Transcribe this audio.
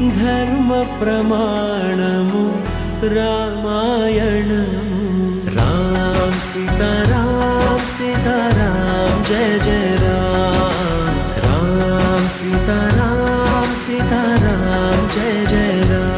ధర్మ ప్రమాణము రామాయణము రామ సీతారాం సీతారాం జయ జయ రామ సీతారాం సీతారాం జయ జయ రామ